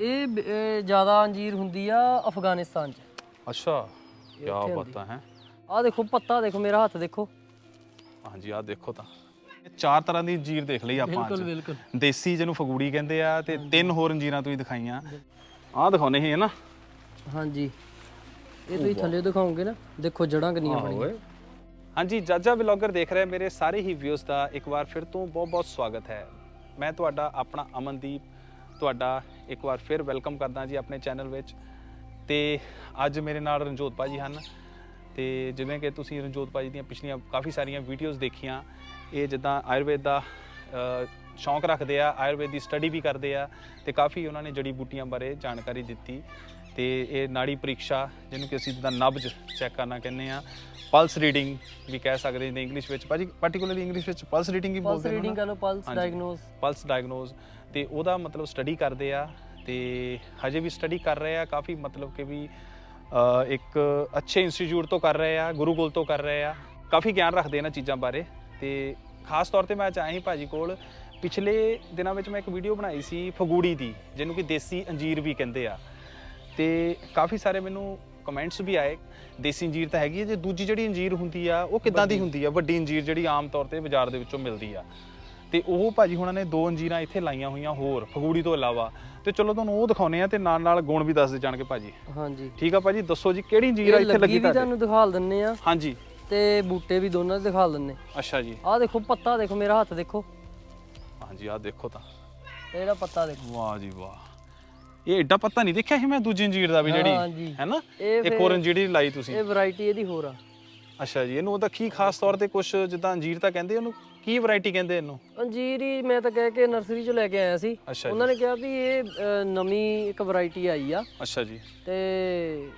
ਇਹ ਜ਼ਿਆਦਾ ਅੰਜੀਰ ਹੁੰਦੀ ਆ ਅਫਗਾਨਿਸਤਾਨ 'ਚ। ਅੱਛਾ ਕੀ ਪਤਾ ਹੈ। ਆਹ ਦੇਖੋ ਪੱਤਾ ਦੇਖੋ ਮੇਰਾ ਹੱਥ ਦੇਖੋ। ਹਾਂਜੀ ਆਹ ਦੇਖੋ ਤਾਂ। ਇਹ ਚਾਰ ਤਰ੍ਹਾਂ ਦੀ ਅੰਜੀਰ ਦੇਖ ਲਈ ਆਪਾਂ ਬਿਲਕੁਲ ਅੱਜ। ਬਿਲਕੁਲ। ਦੇਸੀ ਜਿਹਨੂੰ ਫਗੂੜੀ ਕਹਿੰਦੇ ਆ ਤੇ ਤਿੰਨ ਹੋਰ ਅੰਜੀਰਾਂ ਤੁਸੀਂ ਦਿਖਾਈਆਂ। ਆਹ ਦਿਖਾਉਣੇ ਸੀ ਹੈ ਨਾ? ਹਾਂਜੀ। ਇਹ ਤੁਸੀਂ ਥੱਲੇ ਦਿਖਾਓਗੇ ਨਾ ਦੇਖੋ ਜੜਾਂ ਕਿੰਨੀਆਂ ਬਣੀਆਂ। ਹਾਂਜੀ ਜਾਜਾ ਵਲੌਗਰ ਦੇਖ ਰਹੇ ਮੇਰੇ ਸਾਰੇ ਹੀ ਵਿਊਜ਼ ਦਾ ਇੱਕ ਵਾਰ ਫਿਰ ਤੋਂ ਬਹੁਤ-ਬਹੁਤ ਸਵਾਗਤ ਹੈ। ਮੈਂ ਤੁਹਾਡਾ ਆਪਣਾ ਅਮਨਦੀਪ ਤੁਹਾਡਾ ਇੱਕ ਵਾਰ ਫਿਰ ਵੈਲਕਮ ਕਰਦਾ ਜੀ ਆਪਣੇ ਚੈਨਲ ਵਿੱਚ। ਤੇ ਅੱਜ ਮੇਰੇ ਨਾਲ ਰਣਜੋਤ ਭਾਜੀ ਹਨ। ਤੇ ਜਿਵੇਂ ਕਿ ਤੁਸੀਂ ਰਣਜੋਤ ਭਾਜੀ ਦੀਆਂ ਪਿਛਲੀਆਂ ਕਾਫੀ ਸਾਰੀਆਂ ਵੀਡੀਓਜ਼ ਦੇਖੀਆਂ, ਇਹ ਜਿੱਦਾਂ ਆਯੁਰਵੇਦ ਦਾ ਸ਼ੌਂਕ ਰੱਖਦੇ ਆ ਆਯੁਰਵੇਦ ਦੀ ਸਟੱਡੀ ਵੀ ਕਰਦੇ ਆ ਤੇ ਕਾਫੀ ਉਹਨਾਂ ਨੇ ਜੜੀ ਬੂਟੀਆਂ ਬਾਰੇ ਜਾਣਕਾਰੀ ਦਿੱਤੀ ਤੇ ਇਹ ਨਾੜੀ ਪ੍ਰੀਖਿਆ ਜਿਹਨੂੰ ਕਿ ਅਸੀਂ ਜਿੱਦਾਂ ਨਬਜ ਚੈੱਕ ਕਰਨਾ ਕਹਿੰਦੇ ਆ ਪਲਸ ਰੀਡਿੰਗ ਵੀ ਕਹਿ ਸਕਦੇ ਨੇ ਇੰਗਲਿਸ਼ ਵਿੱਚ। ਭਾਜੀ ਪਾਰਟਿਕੂਲਰਲੀ ਇੰਗਲਿਸ਼ ਵਿੱਚ ਪਲਸ ਰੀਡਿੰਗ ਹੀ ਪਲਸ ਬੋਲਦੇ ਨੇ ਰੀਡਿੰਗ ਕਰ ਲਓ ਪਲਸ। ਡਾਇਗਨੋਸ ਪਲਸ ਡਾਇਗਨੋਸ ਤੇ ਉਹਦਾ ਮਤਲਬ ਸਟੱਡੀ ਕਰਦੇ ਆ ਤੇ ਹਜੇ ਵੀ ਸਟੱਡੀ ਕਰ ਰਹੇ ਆ ਕਾਫੀ ਮਤਲਬ ਕਿ ਵੀ ਇੱਕ ਅੱਛੇ ਇੰਸਟੀਚਿਊਟ ਤੋਂ ਕਰ ਰਹੇ ਆ ਗੁਰੂਕੁਲ ਤੋਂ ਕਰ ਰਹੇ ਆ। ਕਾਫੀ ਗਿਆਨ ਰੱਖਦੇ ਇਹਨਾਂ ਚੀਜ਼ਾਂ ਬਾਰੇ ਤੇ ਖਾਸ ਤੌਰ ਤੇ ਮੈਂ ਸੀ ਭਾਜੀ ਕੋਲ ਪਿਛਲੇ ਦਿਨਾਂ ਵਿੱਚ ਮੈਂ ਇੱਕ ਵੀਡੀਓ ਬਣਾਈ ਸੀ ਫਗੂੜੀ ਦੀ ਜਿਹਨੂੰ ਕਿ ਦੇਸੀ ਅੰਜੀਰ ਵੀ ਕਹਿੰਦੇ ਆ। ਤੇ ਕਾਫੀ ਸਾਰੇ ਮੈਨੂੰ ਕਮੈਂਟਸ ਵੀ ਆਏ ਦੇਸੀ ਅੰਜੀਰ ਤਾਂ ਹੈਗੀ ਹੈ ਜੇ ਦੂਜੀ ਜਿਹੜੀ ਅੰਜੀਰ ਹੁੰਦੀ ਆ ਉਹ ਕਿੱਦਾਂ ਦੀ ਹੁੰਦੀ ਆ? ਵੱਡੀ ਅੰਜੀਰ ਜਿਹੜੀ ਆਮ ਤੌਰ ਤੇ ਬਾਜ਼ਾਰ ਦੇ ਵਿੱਚੋਂ ਮਿਲਦੀ ਆ। ਤੇ ਉਹ ਭਾਜੀ ਹੁਣਾਂ ਨੇ ਦੋ ਅੰਜੀਰਾਂ ਇੱਥੇ ਲਾਈਆਂ ਹੋਈਆਂ ਹੋਰ ਫਗੂੜੀ ਤੋਂ ਇਲਾਵਾ। ਤੇ ਚਲੋ ਤੁਹਾਨੂੰ ਉਹ ਦਿਖਾਉਨੇ ਆ ਤੇ ਨਾਲ ਨਾਲ ਗੁਣ ਵੀ ਦੱਸਦੇ ਜਾਣਗੇ ਭਾਜੀ। ਹਾਂਜੀ। ਠੀਕ ਆ ਭਾਜੀ? ਦੱਸੋ ਜੀ ਕਿਹੜੀ ਅੰਜੀਰ ਆ ਇੱਥੇ ਲੱਗੀ ਤੁਹਾਡੇ? ਤੁਹਾਨੂੰ ਦਿਖਾ ਦਿੰਨੇ ਆ। ਹਾਂਜੀ। ਤੇ ਬੂਟੇ ਵੀ ਦੋਨਾਂ ਦੇ ਦਿਖਾ ਦਿੰਨੇ ਅੱਛਾ ਜੀ। ਆਹ ਦੇਖੋ ਪੱਤਾ ਦੇਖੋ ਮੇਰਾ ਹੱਥ ਦੇਖੋ। ਹਾਂਜੀ ਆਹ ਦੇਖੋ ਤਾਂ। ਤੇ ਇਹਦਾ ਪੱਤਾ ਦੇਖੋ। ਵਾਹ ਜੀ ਵਾਹ। ਇਹ ਐਡਾ ਪੱਤਾ ਨਹੀਂ ਦੇਖਿਆ ਸੀ ਮੈਂ ਦੂਜੀ ਅੰਜੀਰ ਦਾ ਵੀ ਜਿਹੜੀ ਹਾਂਜੀ ਹੈ ਨਾ ਇਹ ਇੱਕ ਹੋਰ ਅੰਜੀਰ ਦੀ ਲਾਈ ਤੁਸੀਂ। ਇਹ ਵੈਰਾਈਟੀ ਇਹਦੀ ਹੋਰ ਆ। ਅੱਛਾ ਜੀ ਇਹਨੂੰ ਉਹਦਾ ਕੀ ਖਾਸ ਤੌਰ ਤੇ ਕੁਝ ਜਿੱਦਾਂ ਅੰਜੀਰ ਤਾਂ ਕਹਿੰਦੇ ਉਹਨੂੰ? ਕੀ ਵੈਰਾਈਟੀ ਕਹਿੰਦੇ ਇਹਨੂੰ? ਅੰਜੀਰ ਹੀ ਮੈਂ ਤਾਂ ਕਹਿ ਕੇ ਨਰਸਰੀ ਚੋਂ ਲੈ ਕੇ ਆਇਆ ਸੀ। ਅੱਛਾ ਜੀ। ਉਹਨਾਂ ਨੇ ਕਿਹਾ ਵੀ ਇਹ ਅ, ਨਵੀਂ ਇੱਕ ਵੈਰਾਈਟੀ ਆਈ ਆ। ਅੱਛਾ ਜੀ। ਤੇ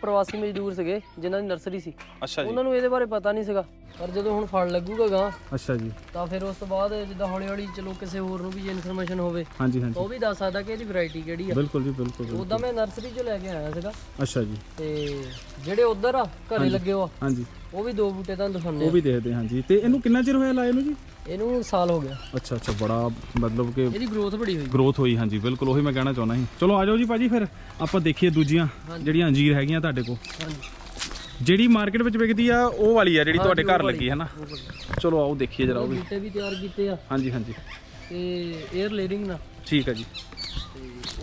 ਪ੍ਰਵਾਸੀ ਮਜ਼ਦੂਰ ਸੀਗੇ ਜਿਨ੍ਹਾਂ ਦੀ ਨਰਸਰੀ ਸੀ। ਅੱਛਾ ਜੀ। ਉਹਨਾਂ ਨੂੰ ਇਹਦੇ ਬਾਰੇ ਪਤਾ ਨਹੀਂ ਸੀਗਾ। ਪਰ ਜਦੋਂ ਹੁਣ ਫਲ ਲੱਗੂਗਾ ਗਾਂ ਅੱਛਾ ਜੀ। ਤਾਂ ਫਿਰ ਉਸ ਤੋਂ ਬਾਅਦ ਜਿੱਦਾਂ ਹੌਲੀ ਹੌਲੀ ਚਲੋ ਕਿਸੇ ਹੋਰ ਨੂੰ ਵੀ ਜੇ ਇਨਫੋਰਮੇਸ਼ਨ ਹੋਵੇ ਹਾਂਜੀ ਤਾਂ ਉਹ ਵੀ ਦੱਸ ਸਕਦਾ ਕਿ ਇਹਦੀ ਵੈਰਾਈਟੀ ਕਿਹੜੀ ਆ। ਬਿਲਕੁਲ ਜੀ ਬਿਲਕੁਲ ਉਦਾਂ ਮੈਂ ਨਰਸਰੀ ਚੋਂ ਲੈ ਕੇ ਆਇਆ ਸੀਗਾ। ਅੱਛਾ ਜੀ। ਤੇ ਜਿਹੜੇ ਉਧਰ ਆ ਘਰੇ ਲੱਗੇ ਹੋ ਹਾਂਜੀ। ਉਹ ਵੀ ਦੋ ਬੂਟੇ ਤੁਹਾਨੂੰ ਦਿਖਾਉਂਦੇ ਆ। ਵੀ ਦੇਖਦੇ ਹਾਂ ਜੀ। ਤੇ ਇਹਨੂੰ ਕਿੰਨਾ ਚਿਰ ਹੋਇਆ ਲਾਏ ਨੂੰ ਜੀ? ਇਹਨੂੰ ਸਾਲ ਹੋ ਗਿਆ। ਅੱਛਾ ਅੱਛਾ ਬੜਾ ਮਤਲਬ ਕਿ ਇਹਦੀ ਗਰੋਥ ਬੜੀ ਹੋਈ। ਗਰੋਥ ਹੋਈ ਹਾਂਜੀ ਬਿਲਕੁਲ ਉਹੀ ਮੈਂ ਕਹਿਣਾ ਚਾਹੁੰਦਾ ਸੀ। ਚਲੋ ਆ ਜਾਓ ਜੀ ਭਾਜੀ ਫਿਰ। ਆਪਾਂ ਦੇਖੀਏ ਦੂਜੀਆਂ ਜਿਹੜੀਆਂ ਅੰਜੀਰ ਹੈਗੀਆਂ ਤੁਹਾਡੇ ਕੋਲ। ਹਾਂਜੀ। ਜਿਹੜੀ ਮਾਰਕੀਟ ਵਿੱਚ ਵਿਕਦੀ ਆ ਉਹ ਵਾਲੀ ਆ ਜਿਹੜੀ ਤੁਹਾਡੇ ਘਰ ਲੱਗੀ ਹੈ ਨਾ ਉਹ। ਚਲੋ ਆਓ ਦੇਖੀਏ ਜਰਾ ਉਹ ਵੀ। ਬੂਟੇ ਵੀ ਤਿਆਰ ਕੀਤੇ ਆ। ਹਾਂਜੀ ਹਾਂਜੀ। ਤੇ 에ਅਰ ਲੇਅਰਿੰਗ ਨਾਲ। ਠੀਕ ਹੈ ਜੀ।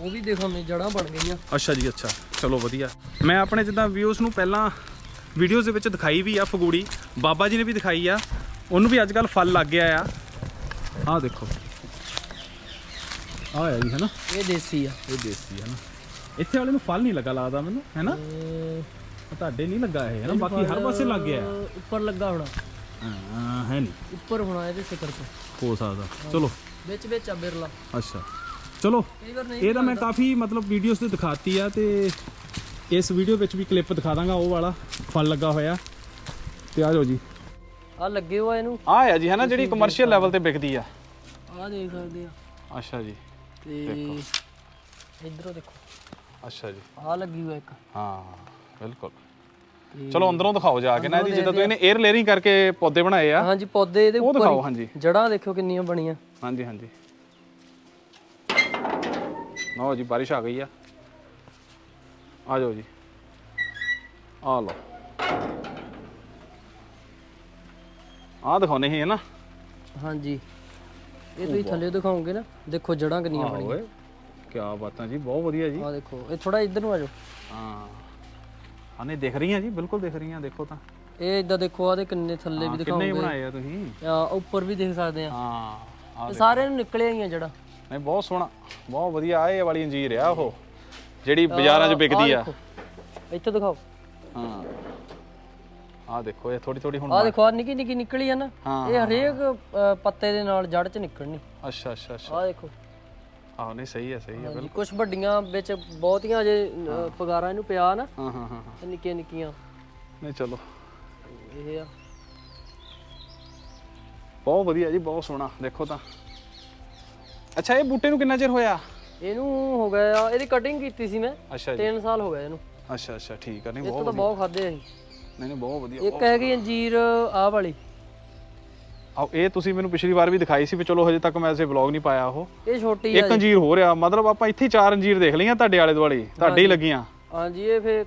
ਉਹ ਵੀ ਦੇਖੋ ਮੇ ਜੜਾਂ ਬਣ ਗਈਆਂ। ਅੱਛਾ ਜੀ ਅੱਛਾ। ਚਲੋ ਵਧੀਆ। ਮੈਂ ਆਪਣੇ ਜਿੱਦਾਂ ਵਿਊਸ ਨੂੰ ਪਹਿਲਾਂ ਵੀਡੀਓਜ਼ ਦੇ ਵਿੱਚ ਦਿਖਾਈ ਵੀ ਆ ਫਗੂੜੀ। ਬਾਬਾ ਜੀ ਨੇ ਵੀ ਦਿਖਾਈ ਆ। ਉਹਨੂੰ ਵੀ ਅੱਜ ਕੱਲ ਫਲ ਲੱਗ ਗਿਆ ਆ। ਆਹ ਦੇਖੋ। ਆਹ ਹੈ ਜੀ ਹੈ ਨਾ ਇਹ ਦੇਸੀ ਆ। ਇਹ ਦੇਸੀ ਹੈ ਨਾ। ਇੱਥੇ ਵਾਲੇ ਨੂੰ ਫਲ ਨਹੀਂ ਲੱਗਾ ਲੱਗਦਾ ਮੈਨੂੰ ਹੈ ਨਾ ਤੇ ਤੁਹਾਡੇ ਨਹੀਂ ਲੱਗਾ ਇਹ ਹੈ ਨਾ ਬਾਕੀ ਹਰ ਪਾਸੇ ਲੱਗ ਗਿਆ। ਹੈ। ਉੱਪਰ ਲੱਗਾ ਹੋਣਾ। ਹਾਂ ਹੈ ਨਹੀਂ। ਉੱਪਰ ਹੋਣਾ ਇਹਦੇ ਸਿਖਰ ਤੇ। ਹੋ ਸਕਦਾ। ਚਲੋ। ਵਿੱਚ ਵਿੱਚ ਆ ਬਿਰਲਾ। ਅੱਛਾ। ਚਲੋ। ਕਈ ਵਾਰ ਨਹੀਂ ਇਹ ਤਾਂ ਮੈਂ ਕਾਫੀ ਮਤਲਬ ਵੀਡੀਓਜ਼ ਤੇ ਦਿਖਾਤੀ ਆ ਤੇ ਇਸ ਵੀਡੀਓ ਵਿੱਚ ਵੀ ਕਲਿੱਪ ਦਿਖਾ ਦਾਂਗਾ ਉਹ ਵਾਲਾ ਫਲ ਲੱਗਾ ਹੋਇਆ। ਤੇ ਆ ਜਾਓ ਜੀ। ਆ ਲੱਗੇ ਹੋਆ ਇਹਨੂੰ। ਆ ਆ ਜੀ ਹੈ ਨਾ ਜਿਹੜੀ ਕਮਰਸ਼ੀਅਲ ਲੈਵਲ ਤੇ ਵਿਕਦੀ ਆ। ਆ ਦੇਖ ਸਕਦੇ ਆ। ਅੱਛਾ ਜੀ। ਤੇ ਇਧਰੋਂ ਦੇਖੋ। ਅੱਛਾ ਜੀ। ਆ ਲੱਗੀ ਹੋਇਆ ਇੱਕ। ਹਾਂ ਬਿਲਕੁਲ। ਚਲੋ ਅੰਦਰੋਂ ਦਿਖਾਓ ਜਾ ਕੇ ਨਾ ਇਹਦੀ ਜਿੱਦਾਂ ਤੁਸੀਂ ਨੇ 에ਅਰ ਲੇਅਰਿੰਗ ਕਰਕੇ ਪੌਦੇ ਬਣਾਏ ਆ। ਹਾਂਜੀ ਪੌਦੇ ਇਹਦੇ ਉਹ ਉੱਪਰ ਦਿਖਾਓ ਹਾਂਜੀ। ਜੜਾਂ ਦੇਖੋ ਕਿੰਨੀਆਂ ਬਣੀਆਂ। ਹਾਂਜੀ ਹਾਂਜੀ। ਲਓ ਜੀ ਬਾਰਿਸ਼ ਆ ਗਈ ਆ। ਆ ਜਾਓ ਜੀ। ਆ ਲਓ। ਆ ਦਿਖਾਉਨੇ ਸੀ ਹੈ ਨਾ? ਹਾਂਜੀ। ਇਹ ਤੁਸੀਂ ਥੱਲੇ ਦਿਖਾਓਗੇ ਨਾ ਦੇਖੋ ਜੜਾਂ ਕਿੰਨੀਆਂ ਬਣੀਆਂ। ਓਏ ਕੀ ਬਾਤਾਂ ਜੀ ਬਹੁਤ ਵਧੀਆ ਜੀ। ਆ ਦੇਖੋ ਇਹ ਥੋੜਾ ਇੱਧਰ ਨੂੰ ਆ ਜਾਓ। ਹਾਂ। ਆਨੇ ਦਿਖ ਰਹੀਆਂ ਜੀ ਬਿਲਕੁਲ ਦਿਖ ਰਹੀਆਂ ਦੇਖੋ ਤਾਂ। ਇਹ ਇਦਾਂ ਦੇਖੋ ਆਦੇ ਕਿੰਨੇ ਥੱਲੇ ਵੀ ਕਿੰਨੇ ਹੀ ਦਿਖਾਓਗੇ। ਬਣਾਏ ਆ ਤੁਸੀਂ? ਆ ਉੱਪਰ ਵੀ ਦੇਖ ਸਕਦੇ ਆ। ਹਾਂ ਇਹ ਸਾਰਿਆਂ ਨੂੰ ਨਿਕਲੇ ਆਈਆਂ ਜੜਾਂ ਨਹੀਂ ਬਹੁਤ ਸੋਹਣਾ ਬਹੁਤ ਵਧੀਆ ਆ ਇਹ ਵਾਲੀ ਅੰਜੀਰ ਆ ਉਹ। ਜਿਹੜੀ ਬਾਜ਼ਾਰਾਂ 'ਚ ਵਿਕਦੀ ਆ। ਇੱਥੇ ਦਿਖਾਓ। ਹਾਂ। ਆ ਦੇਖੋ ਇਹ ਥੋੜੀ ਥੋੜੀ ਹੁਣ ਆ ਦੇਖੋ ਆ ਨਿੱਕੀ ਨਿੱਕੀ ਨਿਕਲੀ ਆ ਨਾ। ਇਹ ਹਰੇਕ ਪੱਤੇ ਦੇ ਨਾਲ ਜੜ ਚ ਨਿਕਲਣੀ। ਅੱਛਾ ਅੱਛਾ ਅੱਛਾ। ਆ ਦੇਖੋ। ਆਹ ਨਹੀਂ ਸਹੀ ਹੈ ਸਹੀ ਹੈ ਹਾਂਜੀ ਕੁਝ ਵੱਡੀਆਂ ਵਿੱਚ ਬਹੁਤੀਆਂ ਜੇ ਪਗਾਰਾਂ ਇਹਨੂੰ ਪਿਆ ਨਾ। ਹਾਂ ਹਾਂ ਹਾਂ ਨਿੱਕੀਆਂ ਨਿੱਕੀਆਂ। ਨਹੀਂ ਚਲੋ। ਇਹ ਆ। ਬਹੁਤ ਵਧੀਆ ਜੀ ਬਹੁਤ ਸੋਹਣਾ। ਦੇਖੋ ਤਾਂ। ਅੱਛਾ ਇਹ ਬੂਟੇ ਨੂੰ ਕਿੰਨਾ ਚਿਰ ਹੋਇਆ? ਇਹਨੂੰ ਹੋ ਗਿਆ ਇਹਦੀ ਕਟਿੰਗ ਕੀਤੀ ਸੀ ਮੈਂ ਅੱਛਾ ਜੀ। 3 ਸਾਲ ਹੋ ਗਏ ਇਹਨੂੰ। ਅੱਛਾ ਅੱਛਾ ਠੀਕ ਆ ਨਹੀਂ ਇਹ ਬਹੁਤ ਤੋਂ ਤਾਂ ਬਹੁਤ ਖਾਦੇ ਅਸੀਂ ਨਹੀਂ ਨਹੀਂ ਬਹੁਤ ਵਧੀਆ ਇੱਕ ਹੈਗੀ ਅੰਜੀਰ ਆਹ ਵਾਲੀ। ਆਹ ਇਹ ਤੁਸੀਂ ਮੈਨੂੰ ਪਿਛਲੀ ਵਾਰ ਵੀ ਦਿਖਾਈ ਸੀ ਵੀ ਚਲੋ ਹਜੇ ਤੱਕ ਮੈਂ ਐਸੇ ਵਲੌਗ ਨਹੀਂ ਪਾਇਆ ਉਹ। ਇਹ ਛੋਟੀ ਆ ਇੱਕ ਅੰਜੀਰ ਹੋ ਰਿਹਾ ਮਤਲਬ ਆਪਾਂ ਇੱਥੇ ਹੀ ਚਾਰ ਅੰਜੀਰ ਦੇਖ ਲਈਆਂ ਤੁਹਾਡੇ ਆਲੇ ਦੁਆਲੇ ਤੁਹਾਡੇ ਹੀ ਲੱਗੀਆਂ। ਹਾਂਜੀ ਇਹ ਫੇ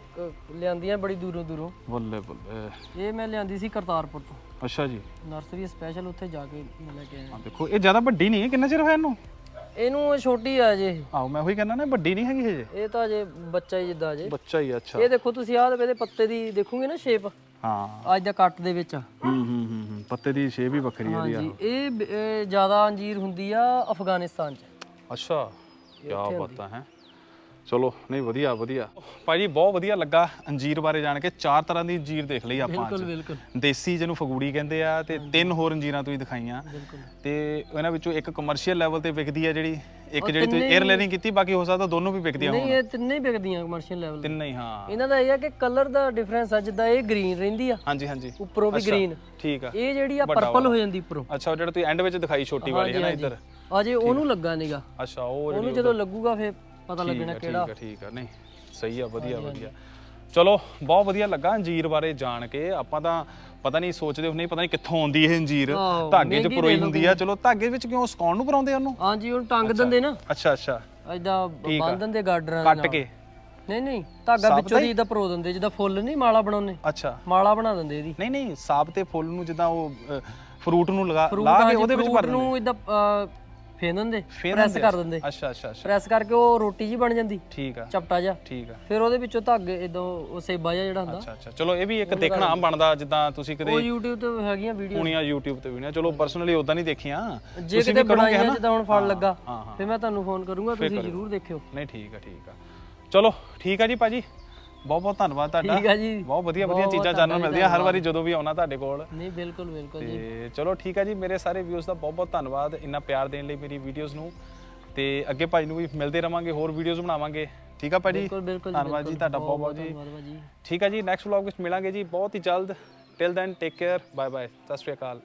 ਲਿਆਂਦੀਆਂ ਬੜੀ ਦੂਰੋਂ ਦੂਰੋਂ। ਬੱਲੇ ਬੱਲੇ। ਇਹ ਮੈਂ ਲਿਆਂਦੀ ਸੀ ਕਰਤਾਰਪੁਰ ਤੋਂ। ਅੱਛਾ ਜੀ। ਨਰਸਰੀ ਸਪੈਸ਼ਲ ਉੱਥੇ ਜਾ ਕੇ ਮੈਂ ਲੈ ਕੇ ਆਇਆ। ਆ ਦੇਖੋ ਇਹ ਜ਼ਿਆਦਾ ਵੱਡੀ ਨਹੀਂ ਹੈ ਕਿੰਨਾ ਚਿਰ ਹੋਇਆ ਇਹਨੂੰ? ਇਹਨੂੰ ਇਹ ਛੋਟੀ ਆ ਜੇ ਆਹੋ ਮੈਂ ਉਹੀ ਕਹਿੰਦਾ ਨਾ ਵੱਡੀ ਨਹੀਂ ਹੈਗੀ ਹਜੇ। ਇਹ ਤਾਂ ਜੇ ਬੱਚਾ ਹੀ ਜਿੱਦਾਂ ਜੇ। ਬੱਚਾ ਹੀ ਆ, ਅੱਛਾ। ਇਹ ਦੇਖੋ ਤੁਸੀਂ ਆਹ ਇਹਦੇ ਪੱਤੇ ਦੀ ਦੇਖੋਗੇ ਨਾ ਸ਼ੇਪ ਹਾਂ। ਅੱਜ ਦਾ ਕੱਟ ਦੇ ਵਿੱਚ। ਆ ਹੂੰ ਹੂੰ ਹੂੰ ਹੂੰ ਪੱਤੇ ਦੀ ਸ਼ੇਪ ਵੀ ਵੱਖਰੀ ਹੈ ਇਹਦੀ ਹਾਂਜੀ ਇਹ ਜ਼ਿਆਦਾ ਅੰਜੀਰ ਹੁੰਦੀ ਆ ਅਫਗਾਨਿਸਤਾਨ 'ਚ। ਅੱਛਾ ਕੀ ਬਾਤਾਂ ਹੈ। ਚਲੋ ਨਹੀਂ ਵਧੀਆ ਵਧੀਆ। ਭਾਜੀ ਬਹੁਤ ਵਧੀਆ ਲੱਗਾ ਅੰਜੀਰ ਬਾਰੇ ਜਾਣ ਕੇ। ਚਾਰ ਤਰ੍ਹਾਂ ਦੀ ਅੰਜੀਰ ਦੇਖ ਲਈ ਆਪਾਂ ਬਿਲਕੁਲ ਦੇਸੀ ਜਿਹਨੂੰ ਫਗੂੜੀ ਕਹਿੰਦੇ ਆ ਤੇ ਤਿੰਨ ਹੋਰ ਅੰਜੀਰਾਂ ਤੁਸੀਂ ਦਿਖਾਈਆਂ। ਬਿਲਕੁਲ। ਤੇ ਇਹਨਾਂ ਵਿੱਚੋਂ ਇੱਕ ਕਮਰਸ਼ੀਅਲ ਲੈਵਲ ਤੇ ਵਿਕਦੀ ਆ ਜਿਹੜੀ ਇੱਕ ਜਿਹੜੀ ਤੁਸੀਂ 에ਅਰ ਲੈਨਿੰਗ ਕੀਤੀ ਬਾਕੀ ਹੋ ਸਕਦਾ ਦੋਨੋਂ ਵੀ ਵਿਕਦੀਆਂ ਹੋਣ। ਨਹੀਂ ਇਹ ਤਿੰਨੇ ਹੀ ਵਿਕਦੀਆਂ ਕਮਰਸ਼ੀਅਲ ਲੈਵਲ ਤੇ। ਤਿੰਨੇ ਹੀ ਹਾਂ। ਇਹਨਾਂ ਦਾ ਇਹ ਆ ਕਿ ਕਲਰ ਦਾ ਡਿਫਰੈਂਸ ਆ ਜਿੱਦਾਂ ਇਹ ਗ੍ਰੀਨ ਰਹਿੰਦੀ ਆ। ਹਾਂਜੀ ਹਾਂਜੀ। ਉੱਪਰੋਂ ਵੀ ਗ੍ਰੀਨ ਠੀਕ ਆ। ਇਹ ਜਿਹੜੀ ਆ ਪਰਪਲ ਹੋ ਜਾਂਦੀ ਉੱਪਰੋਂ। ਅੱਛਾ ਉਹ ਜਿਹੜਾ ਤੁਸੀਂ ਐਂਡ ਵਿੱਚ ਦਿਖਾਈ ਛੋਟੀ ਵਾਲੀ ਹੈ ਨਾ ਇੱਧਰ। ਅਜੇ ਉਹਨੂੰ ਲੱਗਾ ਨੀਗਾ। ਅੱਛਾ ਉਹ ਉਹਨੂੰ ਜਦੋਂ ਲੱਗੂਗਾ ਫੇਰ ਪਤਾ ਲੱਗਣਾ ਕਿਹੜਾ। ਠੀਕ ਆ ਠੀਕ ਆ। ਨਹੀਂ ਸਹੀ ਆ ਵਧੀਆ ਵਧੀਆ। ਚਲੋ ਬਹੁਤ ਵਧੀਆ ਲੱਗਾ ਅੰਜੀਰ ਬਾਰੇ ਜਾਣ ਕੇ। ਆਪਾਂ ਤਾਂ ਪਤਾ ਨਹੀਂ ਸੋਚਦੇ ਹੁੰਦੇ ਪਤਾ ਨਹੀਂ ਕਿੱਥੋਂ ਆਉਂਦੀ ਇਹ ਅੰਜੀਰ। ਆਹੋ, ਧਾਗੇ 'ਚ ਮਹਿੰਗੀ ਪਰੋਈ ਹੁੰਦੀ ਆ। ਚਲੋ ਧਾਗੇ ਵਿੱਚ ਕਿਉਂ ਸੁਕਾਉਣ ਨੂੰ ਪਰਾਉਂਦੇ ਆ ਉਹਨੂੰ? ਹਾਂਜੀ ਉਹਨੂੰ ਟੰਗ ਦਿੰਦੇ ਨਾ। ਅੱਛਾ ਅੱਛਾ। ਐਦਾਂ ਬੰਨ ਦਿੰਦੇ ਗਾਡਰਾਂ ਦੇ ਕੱਟ ਨਾਲ। ਕੇ। ਨਹੀਂ ਨਹੀਂ ਧਾਗਾ ਵਿੱਚੋਂ ਦੀ ਇਹਦਾ ਪਰੋ ਦਿੰਦੇ ਜਿੱਦਾਂ ਫੁੱਲ ਨਹੀਂ ਮਾਲਾ ਬਣਾਉਂਦੇ। ਅੱਛਾ। ਮਾਲਾ ਬਣਾ ਦਿੰਦੇ ਇਹਦੀ। ਨਹੀਂ ਨਹੀਂ ਸਾਬ ਤੇ ਫੁੱਲ ਨੂੰ ਜਿੱਦਾਂ ਉਹ ਫਰੂਟ ਨੂੰ ਲਗਾ ਲਾ ਕੇ ਉਹਦੇ ਵਿੱਚ ਭਰ ਨੂੰ ਇਦਾਂ ਫੇਨ ਦਿੰਦੇ ਫੇਰ ਪ੍ਰੈਸ ਕਰ ਦਿੰਦੇ। ਅੱਛਾ ਅੱਛਾ ਅੱਛਾ। ਪ੍ਰੈਸ ਕਰਕੇ ਉਹ ਰੋਟੀ ਜੀ ਬਣ ਜਾਂਦੀ ਠੀਕ ਆ। ਚਪਟਾ ਜਾ ਠੀਕ ਆ। ਫਿਰ ਉਹਦੇ ਵਿੱਚੋਂ ਧਾਗੇ ਇਦੋਂ ਉਹ ਸੇਬਾ ਜਿਹਾ ਜਿਹੜਾ ਹੁੰਦਾ। ਅੱਛਾ ਅੱਛਾ। ਚਲੋ ਇਹ ਵੀ ਇੱਕ ਦੇਖਣਾ ਬਣਦਾ ਜਿੱਦਾਂ ਤੁਸੀਂ ਕਦੇ ਉਹ YouTube ਤੇ ਹੈਗੀਆਂ ਵੀਡੀਓ ਹੁਣੀਆਂ YouTube ਤੇ ਵੀ ਨਾ। ਚਲੋ ਪਰਸਨਲੀ ਉਦਾਂ ਨਹੀਂ ਦੇਖੀਆਂ। ਜੇ ਕਿਤੇ ਬਣਾਈਆਂ ਜਿੱਦਾਂ ਹੁਣ ਫਲ ਲੱਗਾ ਹਾਂ ਹਾਂ। ਫਿਰ ਮੈਂ ਤੁਹਾਨੂੰ ਫੋਨ ਕਰੂੰਗਾ ਤੁਸੀਂ ਜ਼ਰੂਰ ਦੇਖਿਓ। ਨਹੀਂ ਠੀਕ ਆ ਠੀਕ ਆ। ਚਲੋ ਠੀਕ ਆ ਜੀ ਭਾਜੀ। ਬਹੁਤ ਬਹੁਤ ਧੰਨਵਾਦ ਤੁਹਾਡਾ। ਠੀਕ ਆ ਜੀ। ਬਹੁਤ ਵਧੀਆ ਵਧੀਆ ਚੀਜ਼ਾਂ ਜਾਣਨ ਨੂੰ ਮਿਲਦੀਆਂ ਹਰ ਵਾਰੀ ਜਦੋਂ ਵੀ ਆਉਣਾ ਤੁਹਾਡੇ ਕੋਲ। ਨਹੀਂ ਬਿਲਕੁਲ ਬਿਲਕੁਲ ਜੀ। ਤੇ ਚਲੋ ਠੀਕ ਆ ਜੀ ਮੇਰੇ ਸਾਰੇ ਵਿਊਜ਼ ਦਾ ਬਹੁਤ ਬਹੁਤ ਧੰਨਵਾਦ ਇੰਨਾ ਪਿਆਰ ਦੇਣ ਲਈ ਮੇਰੀ ਵੀਡੀਓਜ਼ ਨੂੰ। ਤੇ ਅੱਗੇ ਭਾਜੀ ਨੂੰ ਵੀ ਮਿਲਦੇ ਰਵਾਂਗੇ ਹੋਰ ਵੀਡੀਓਜ਼ ਬਣਾਵਾਂਗੇ। ਠੀਕ ਆ ਭਾਜੀ? ਬਿਲਕੁਲ ਬਿਲਕੁਲ ਧੰਨਵਾਦ ਜੀ। ਤੁਹਾਡਾ ਬਹੁਤ ਬਹੁਤ ਜੀ। ਠੀਕ ਆ ਜੀ ਨੈਕਸਟ ਵਲੌਗ ਵਿੱਚ ਮਿਲਾਂਗੇ ਜੀ। ਬਹੁਤ ਹੀ ਜਲਦ। Till then take care bye bye ਸਤਿ ਸ਼੍ਰੀ ਅਕਾਲ।